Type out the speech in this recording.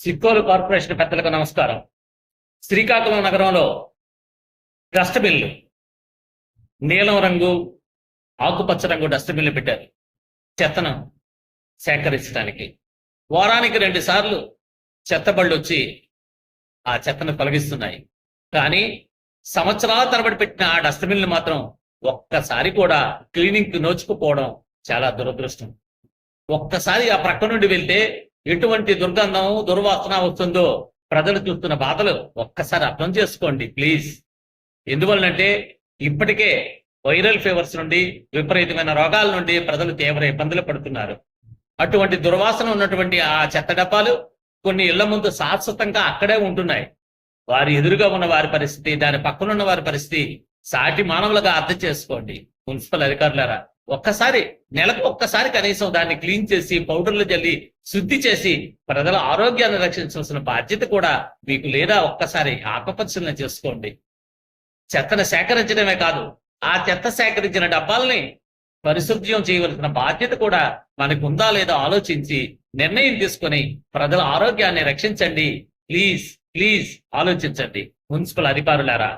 Sikkolu corporation పెద్దలకు నమస్కారం. శ్రీకాకుళం నగరంలో డస్ట్బిన్లు నీలం రంగు ఆకుపచ్చ రంగు డస్ట్బిన్లు పెట్టారు. చెత్తను సేకరించడానికి. వారానికి రెండు సార్లు చెత్త బళ్ళు వచ్చి ఆ చెత్తను తొలగిస్తున్నాయి. కానీ సంవత్సరాల తరబడి పెట్టిన ఆ డస్ట్బిన్లు మాత్రం ఒక్కసారి కూడా క్లీనింగ్కి నోచుకుపోవడం చాలా దురదృష్టం. ఒక్కసారి ఆ ప్రక్క నుండి వెళ్తే ఎటువంటి దుర్గంధం దుర్వాసన వస్తుందో ప్రజలు చూస్తున్న బాధలు ఒక్కసారి అర్థం చేసుకోండి ప్లీజ్. ఎందువల్లంటే ఇప్పటికే వైరల్ ఫీవర్స్ నుండి విపరీతమైన రోగాల నుండి ప్రజలు తీవ్ర ఇబ్బందులు పడుతున్నారు. అటువంటి దుర్వాసన ఉన్నటువంటి ఆ చెత్త డబ్బాలు కొన్ని ఇళ్ళ ముందు శాశ్వతంగా అక్కడే ఉంటున్నాయి. వారి ఎదురుగా ఉన్న వారి పరిస్థితి దాని పక్కన ఉన్న వారి పరిస్థితి సాటి మానవులుగా అర్థం చేసుకోండి. మున్సిపల్ అధికారులారా ఒక్కసారి నెలకు ఒక్కసారి కనీసం దాన్ని క్లీన్ చేసి పౌడర్లు జల్లి శుద్ధి చేసి ప్రజల ఆరోగ్యాన్ని రక్షించాల్సిన బాధ్యత కూడా మీకు లేదా ఒక్కసారి ఆత్మపరిశీలన చేసుకోండి. చెత్తను సేకరించడమే కాదు ఆ చెత్త సేకరించిన డబ్బాల్ని పరిశుభ్యం చేయవలసిన బాధ్యత కూడా మనకు ఉందా లేదా ఆలోచించి నిర్ణయం తీసుకొని ప్రజల ఆరోగ్యాన్ని రక్షించండి. ప్లీజ్ ప్లీజ్ ఆలోచించండి. మున్సిపల్ అధికారులారా.